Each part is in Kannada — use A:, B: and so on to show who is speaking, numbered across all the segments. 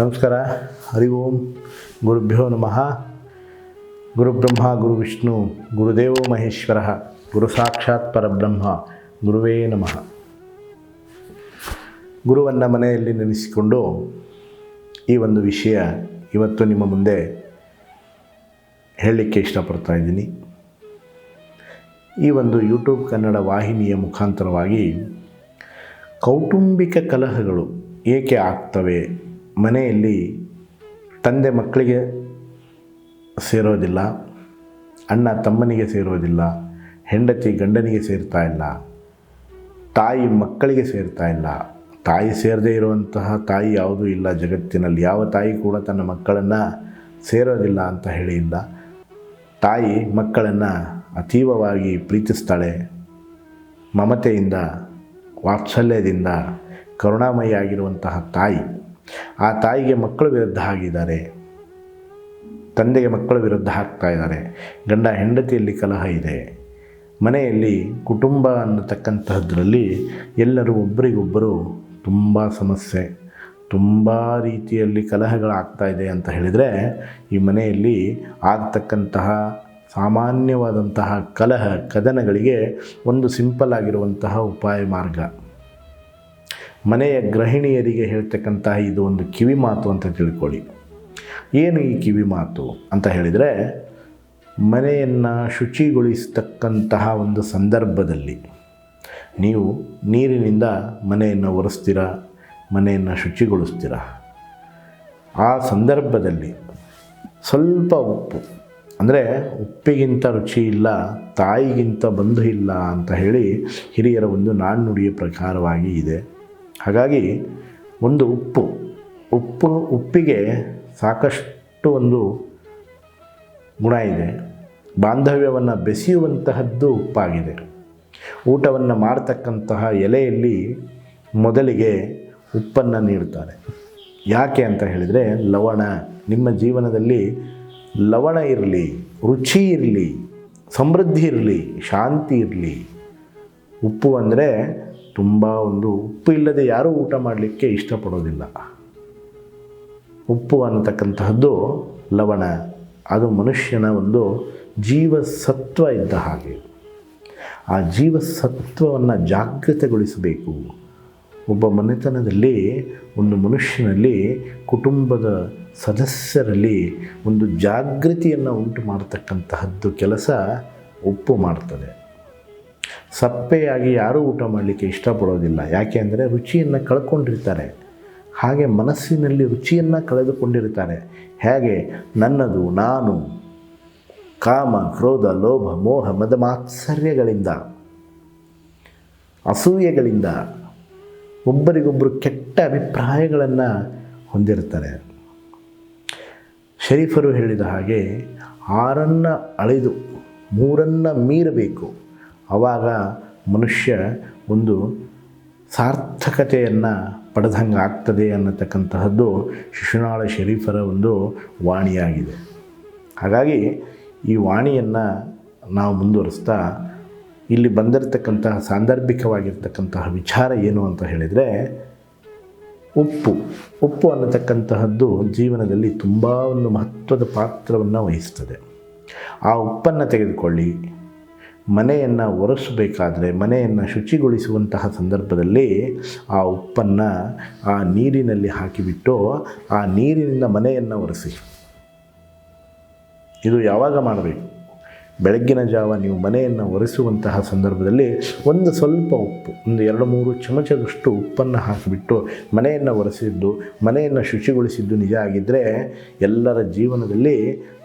A: ನಮಸ್ಕಾರ. ಹರಿ ಓಂ ಗುರುಭ್ಯೋ ನಮಃ. ಗುರುಬ್ರಹ್ಮ ಗುರು ವಿಷ್ಣು ಗುರುದೇವೋ ಮಹೇಶ್ವರ, ಗುರು ಸಾಕ್ಷಾತ್ ಪರಬ್ರಹ್ಮ, ಗುರುವೇ ನಮಃ. ಗುರುವನ್ನು ಮನೆಯಲ್ಲಿ ನೆನೆಸಿಕೊಂಡು ಈ ಒಂದು ವಿಷಯ ಇವತ್ತು ನಿಮ್ಮ ಮುಂದೆ ಹೇಳಲಿಕ್ಕೆ ಇಷ್ಟಪಡ್ತಾ ಇದ್ದೀನಿ. ಈ ಒಂದು ಯೂಟ್ಯೂಬ್ ಕನ್ನಡ ವಾಹಿನಿಯ ಮುಖಾಂತರವಾಗಿ ಕೌಟುಂಬಿಕ ಕಲಹಗಳು ಏಕೆ ಆಗ್ತವೆ ಮನೆಯಲ್ಲಿ ತಂದೆ ಮಕ್ಕಳಿಗೆ ಸೇರೋದಿಲ್ಲ, ಅಣ್ಣ ತಮ್ಮನಿಗೆ ಸೇರೋದಿಲ್ಲ, ಹೆಂಡತಿ ಗಂಡನಿಗೆ ಸೇರ್ತಾ ಇಲ್ಲ, ತಾಯಿ ಮಕ್ಕಳಿಗೆ ಸೇರ್ತಾ ಇಲ್ಲ, ತಾಯಿ ಸೇರದೇ ಇರುವಂತಹ ತಾಯಿ ಯಾವುದೂ ಇಲ್ಲ ಜಗತ್ತಿನಲ್ಲಿ, ಯಾವ ತಾಯಿ ಕೂಡ ತನ್ನ ಮಕ್ಕಳನ್ನು ಸೇರೋದಿಲ್ಲ ಅಂತ ಹೇಳಿ ತಾಯಿ ಮಕ್ಕಳನ್ನು ಅತೀವವಾಗಿ ಪ್ರೀತಿಸ್ತಾಳೆ. ಮಮತೆಯಿಂದ, ವಾತ್ಸಲ್ಯದಿಂದ, ಕರುಣಾಮಯಿ ಆಗಿರುವಂತಹ ತಾಯಿ ಆ ತಾಯಿಗೆ ಮಕ್ಕಳು ವಿರುದ್ಧ ಆಗಿದ್ದಾರೆ ತಂದೆಗೆ ಮಕ್ಕಳ ವಿರುದ್ಧ ಆಗ್ತಾ ಇದ್ದಾರೆ. ಗಂಡ ಹೆಂಡತಿಯಲ್ಲಿ ಕಲಹ ಇದೆ. ಮನೆಯಲ್ಲಿ ಕುಟುಂಬ ಅನ್ನತಕ್ಕಂತಹದ್ರಲ್ಲಿ ಎಲ್ಲರೂ ಒಬ್ಬರಿಗೊಬ್ಬರು ತುಂಬ ಸಮಸ್ಯೆ, ತುಂಬ ರೀತಿಯಲ್ಲಿ ಕಲಹಗಳಾಗ್ತಾ ಇದೆ ಅಂತ ಹೇಳಿದರೆ ಈ ಮನೆಯಲ್ಲಿ ಆಗ್ತಕ್ಕಂತಹ ಸಾಮಾನ್ಯವಾದಂತಹ ಕಲಹ, ಕದನಗಳಿಗೆ ಒಂದು ಸಿಂಪಲ್ ಆಗಿರುವಂತಹ ಉಪಾಯ ಮಾರ್ಗ. ಮನೆಯ ಗೃಹಿಣಿಯರಿಗೆ ಹೇಳ್ತಕ್ಕಂತಹ ಇದು ಒಂದು ಕಿವಿ ಮಾತು ಅಂತ ತಿಳ್ಕೊಳ್ಳಿ. ಏನು ಈ ಕಿವಿ ಮಾತು ಅಂತ ಹೇಳಿದರೆ, ಮನೆಯನ್ನು ಶುಚಿಗೊಳಿಸ್ತಕ್ಕಂತಹ ಒಂದು ಸಂದರ್ಭದಲ್ಲಿ ನೀವು ನೀರಿನಿಂದ ಮನೆಯನ್ನು ಒರೆಸ್ತೀರ, ಮನೆಯನ್ನು ಶುಚಿಗೊಳಿಸ್ತೀರ? ಆ ಸಂದರ್ಭದಲ್ಲಿ ಸ್ವಲ್ಪ ಉಪ್ಪು, ಅಂದರೆ ಉಪ್ಪಿಗಿಂತ ರುಚಿ ಇಲ್ಲ, ತಾಯಿಗಿಂತ ಬಂಧು ಇಲ್ಲ ಅಂತ ಹೇಳಿ ಹಿರಿಯರ ಒಂದು ನಾಣ್ಣುಡಿಯ ಪ್ರಕಾರವಾಗಿ ಇದೆ. ಹಾಗಾಗಿ ಒಂದು ಉಪ್ಪು ಉಪ್ಪು, ಉಪ್ಪಿಗೆ ಸಾಕಷ್ಟು ಒಂದು ಗುಣ ಇದೆ. ಬಾಂಧವ್ಯವನ್ನು ಬೆಸೆಯುವಂತಹದ್ದು ಉಪ್ಪಾಗಿದೆ. ಊಟವನ್ನು ಮಾಡ್ತಕ್ಕಂತಹ ಎಲೆಯಲ್ಲಿ ಮೊದಲಿಗೆ ಉಪ್ಪನ್ನು ನೀಡುತ್ತಾರೆ ಯಾಕೆ ಅಂತ ಹೇಳಿದರೆ, ಲವಣ, ನಿಮ್ಮ ಜೀವನದಲ್ಲಿ ಲವಣ ಇರಲಿ, ರುಚಿ ಇರಲಿ, ಸಮೃದ್ಧಿ ಇರಲಿ, ಶಾಂತಿ ಇರಲಿ. ಉಪ್ಪು ಅಂದರೆ ತುಂಬ ಒಂದು ಉಪ್ಪು ಇಲ್ಲದೆ ಯಾರೂ ಊಟ ಮಾಡಲಿಕ್ಕೆ ಇಷ್ಟಪಡೋದಿಲ್ಲ. ಉಪ್ಪು ಅನ್ನತಕ್ಕಂತಹದ್ದು ಲವಣ, ಅದು ಮನುಷ್ಯನ ಒಂದು ಜೀವಸತ್ವ ಇದ್ದ ಹಾಗೆ. ಆ ಜೀವಸತ್ವವನ್ನು ಜಾಗೃತಗೊಳಿಸಬೇಕು. ಒಬ್ಬ ಮನೆತನದಲ್ಲಿ, ಒಂದು ಮನುಷ್ಯನಲ್ಲಿ, ಕುಟುಂಬದ ಸದಸ್ಯರಲ್ಲಿ ಒಂದು ಜಾಗೃತಿಯನ್ನು ಉಂಟು ಮಾಡತಕ್ಕಂತಹದ್ದು ಕೆಲಸ ಉಪ್ಪು ಮಾಡ್ತದೆ. ಸಪ್ಪೆಯಾಗಿ ಯಾರೂ ಊಟ ಮಾಡಲಿಕ್ಕೆ ಇಷ್ಟಪಡೋದಿಲ್ಲ. ಯಾಕೆ ಅಂದರೆ ರುಚಿಯನ್ನು ಕಳ್ಕೊಂಡಿರ್ತಾರೆ. ಹಾಗೆ ಮನಸ್ಸಿನಲ್ಲಿ ರುಚಿಯನ್ನು ಕಳೆದುಕೊಂಡಿರ್ತಾರೆ. ಹೇಗೆ? ನನ್ನದು, ನಾನು, ಕಾಮ, ಕ್ರೋಧ, ಲೋಭ, ಮೋಹ, ಮದ ಮಾತ್ಸರ್ಯಗಳಿಂದ, ಅಸೂಯೆಗಳಿಂದ ಒಬ್ಬರಿಗೊಬ್ಬರು ಕೆಟ್ಟ ಅಭಿಪ್ರಾಯಗಳನ್ನು ಹೊಂದಿರ್ತಾರೆ. ಶರೀಫರು ಹೇಳಿದ ಹಾಗೆ ಆರನ್ನು ಅಳೆದು ಮೂರನ್ನು ಮೀರಬೇಕು. ಆವಾಗ ಮನುಷ್ಯ ಒಂದು ಸಾರ್ಥಕತೆಯನ್ನು ಪಡೆದಂಗೆ ಆಗ್ತದೆ ಅನ್ನತಕ್ಕಂತಹದ್ದು ಶಿಶುನಾಳ ಶರೀಫರ ಒಂದು ವಾಣಿಯಾಗಿದೆ. ಹಾಗಾಗಿ ಈ ವಾಣಿಯನ್ನು ನಾವು ಮುಂದುವರಿಸ್ತಾ ಇಲ್ಲಿ ಬಂದಿರತಕ್ಕಂತಹ ಸಾಂದರ್ಭಿಕವಾಗಿರ್ತಕ್ಕಂತಹ ವಿಚಾರ ಏನು ಅಂತ ಹೇಳಿದರೆ ಉಪ್ಪು. ಉಪ್ಪು ಅನ್ನತಕ್ಕಂತಹದ್ದು ಜೀವನದಲ್ಲಿ ತುಂಬ ಒಂದು ಮಹತ್ವದ ಪಾತ್ರವನ್ನು ವಹಿಸ್ತದೆ. ಆ ಉಪ್ಪನ್ನು ತೆಗೆದುಕೊಳ್ಳಿ ಮನೆಯನ್ನು ಒರೆಸಬೇಕಾದ್ರೆ, ಮನೆಯನ್ನು ಶುಚಿಗೊಳಿಸುವಂತಹ ಸಂದರ್ಭದಲ್ಲಿ ಆ ಉಪ್ಪನ್ನು ಆ ನೀರಿನಲ್ಲಿ ಹಾಕಿಬಿಟ್ಟು ಆ ನೀರಿನಿಂದ ಮನೆಯನ್ನು ಒರೆಸಿ. ಇದು ಯಾವಾಗ ಮಾಡಬೇಕು? ಬೆಳಗ್ಗಿನ ಜಾವ ನೀವು ಮನೆಯನ್ನು ಒರೆಸುವಂತಹ ಸಂದರ್ಭದಲ್ಲಿ ಒಂದು ಸ್ವಲ್ಪ ಉಪ್ಪು, ಒಂದು ಎರಡು ಮೂರು ಚಮಚದಷ್ಟು ಉಪ್ಪನ್ನು ಹಾಕಿಬಿಟ್ಟು ಮನೆಯನ್ನು ಒರೆಸಿದ್ದು, ಮನೆಯನ್ನು ಶುಚಿಗೊಳಿಸಿದ್ದು ನಿಜ ಆಗಿದ್ದರೆ ಎಲ್ಲರ ಜೀವನದಲ್ಲಿ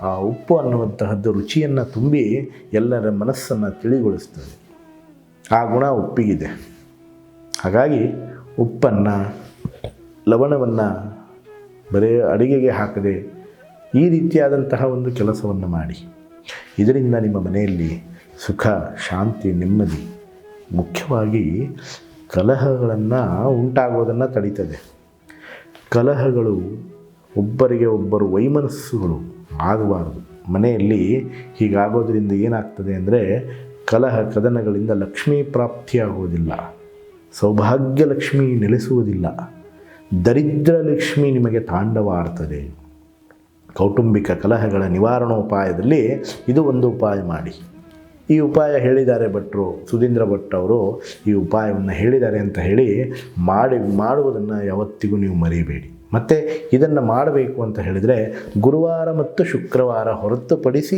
A: ಆ ಉಪ್ಪು ಅನ್ನುವಂತಹದ್ದು ರುಚಿಯನ್ನು ತುಂಬಿ ಎಲ್ಲರ ಮನಸ್ಸನ್ನು ತಿಳಿಗೊಳಿಸ್ತದೆ. ಆ ಗುಣ ಉಪ್ಪಿಗಿದೆ. ಹಾಗಾಗಿ ಉಪ್ಪನ್ನು, ಲವಣವನ್ನು ಬರೀ ಅಡುಗೆಗೆ ಹಾಕದೆ ಈ ರೀತಿಯಾದಂತಹ ಒಂದು ಕೆಲಸವನ್ನು ಮಾಡಿ. ಇದರಿಂದ ನಿಮ್ಮ ಮನೆಯಲ್ಲಿ ಸುಖ, ಶಾಂತಿ, ನೆಮ್ಮದಿ ಮುಖ್ಯವಾಗಿ ಕಲಹಗಳನ್ನು ಉಂಟಾಗೋದನ್ನು ತಡೀತದೆ. ಕಲಹಗಳು ಒಬ್ಬರಿಗೆ ಒಬ್ಬರು ವೈಮನಸ್ಸುಗಳು ಆಗಬಾರದು. ಮನೆಯಲ್ಲಿ ಹೀಗಾಗೋದ್ರಿಂದ ಏನಾಗ್ತದೆ ಅಂದರೆ ಕಲಹ ಕದನಗಳಿಂದ ಲಕ್ಷ್ಮೀ ಪ್ರಾಪ್ತಿಯಾಗುವುದಿಲ್ಲ ಸೌಭಾಗ್ಯ ಲಕ್ಷ್ಮಿ ನೆಲೆಸುವುದಿಲ್ಲ. ದರಿದ್ರ ಲಕ್ಷ್ಮಿ ನಿಮಗೆ ತಾಂಡವಾಡ್ತದೆ. ಕೌಟುಂಬಿಕ ಕಲಹಗಳ ನಿವಾರಣೋಪಾಯದಲ್ಲಿ ಇದು ಒಂದು ಉಪಾಯ ಮಾಡಿ. ಈ ಉಪಾಯ ಹೇಳಿದ್ದಾರೆ ಭಟ್ರು, ಸುಧೀಂದ್ರ ಭಟ್ ಅವರು ಈ ಉಪಾಯವನ್ನು ಹೇಳಿದ್ದಾರೆ ಅಂತ ಹೇಳಿ ಮಾಡಿ, ಮಾಡುವುದನ್ನು ಯಾವತ್ತಿಗೂ ನೀವು ಮರೆಯಬೇಡಿ ಮತ್ತು ಇದನ್ನು ಮಾಡಬೇಕು ಅಂತ ಹೇಳಿದರೆ ಗುರುವಾರ ಮತ್ತು ಶುಕ್ರವಾರ ಹೊರತುಪಡಿಸಿ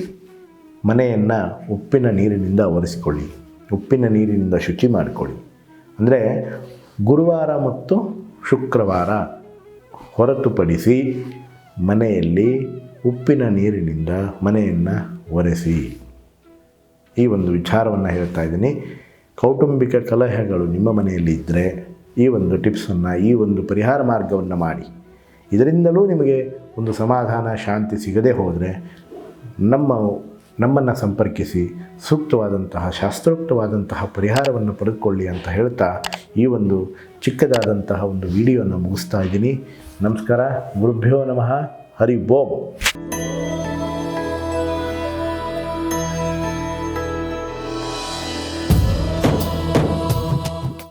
A: ಮನೆಯನ್ನು ಉಪ್ಪಿನ ನೀರಿನಿಂದ ಒರೆಸಿಕೊಳ್ಳಿ ಉಪ್ಪಿನ ನೀರಿನಿಂದ ಶುಚಿ ಮಾಡಿಕೊಳ್ಳಿ. ಅಂದರೆ ಗುರುವಾರ ಮತ್ತು ಶುಕ್ರವಾರ ಹೊರತುಪಡಿಸಿ ಮನೆಯಲ್ಲಿ ಉಪ್ಪಿನ ನೀರಿನಿಂದ ಮನೆಯನ್ನು ಒರೆಸಿ. ಈ ಒಂದು ವಿಚಾರವನ್ನು ಹೇಳ್ತಾ ಇದ್ದೀನಿ. ಕೌಟುಂಬಿಕ ಕಲಹಗಳು ನಿಮ್ಮ ಮನೆಯಲ್ಲಿ ಇದ್ದರೆ ಈ ಒಂದು ಟಿಪ್ಸನ್ನು, ಈ ಒಂದು ಪರಿಹಾರ ಮಾರ್ಗವನ್ನು ಮಾಡಿ. ಇದರಿಂದಲೂ ನಿಮಗೆ ಒಂದು ಸಮಾಧಾನ, ಶಾಂತಿ ಸಿಗದೆ ಹೋದರೆ ನಮ್ಮ ನಮ್ಮನ್ನು ಸಂಪರ್ಕಿಸಿ ಸೂಕ್ತವಾದಂತಹ, ಶಾಸ್ತ್ರೋಕ್ತವಾದಂತಹ ಪರಿಹಾರವನ್ನು ಪಡೆದುಕೊಳ್ಳಿ ಅಂತ ಹೇಳ್ತಾ ಈ ಒಂದು ಚಿಕ್ಕದಾದಂತಹ ಒಂದು ವಿಡಿಯೋನ ಮುಗಿಸ್ತಾ ಇದ್ದೀನಿ. ನಮಸ್ಕಾರ, ಗುರುಭ್ಯೋ ನಮಃ, ಹರಿ ಓಂ.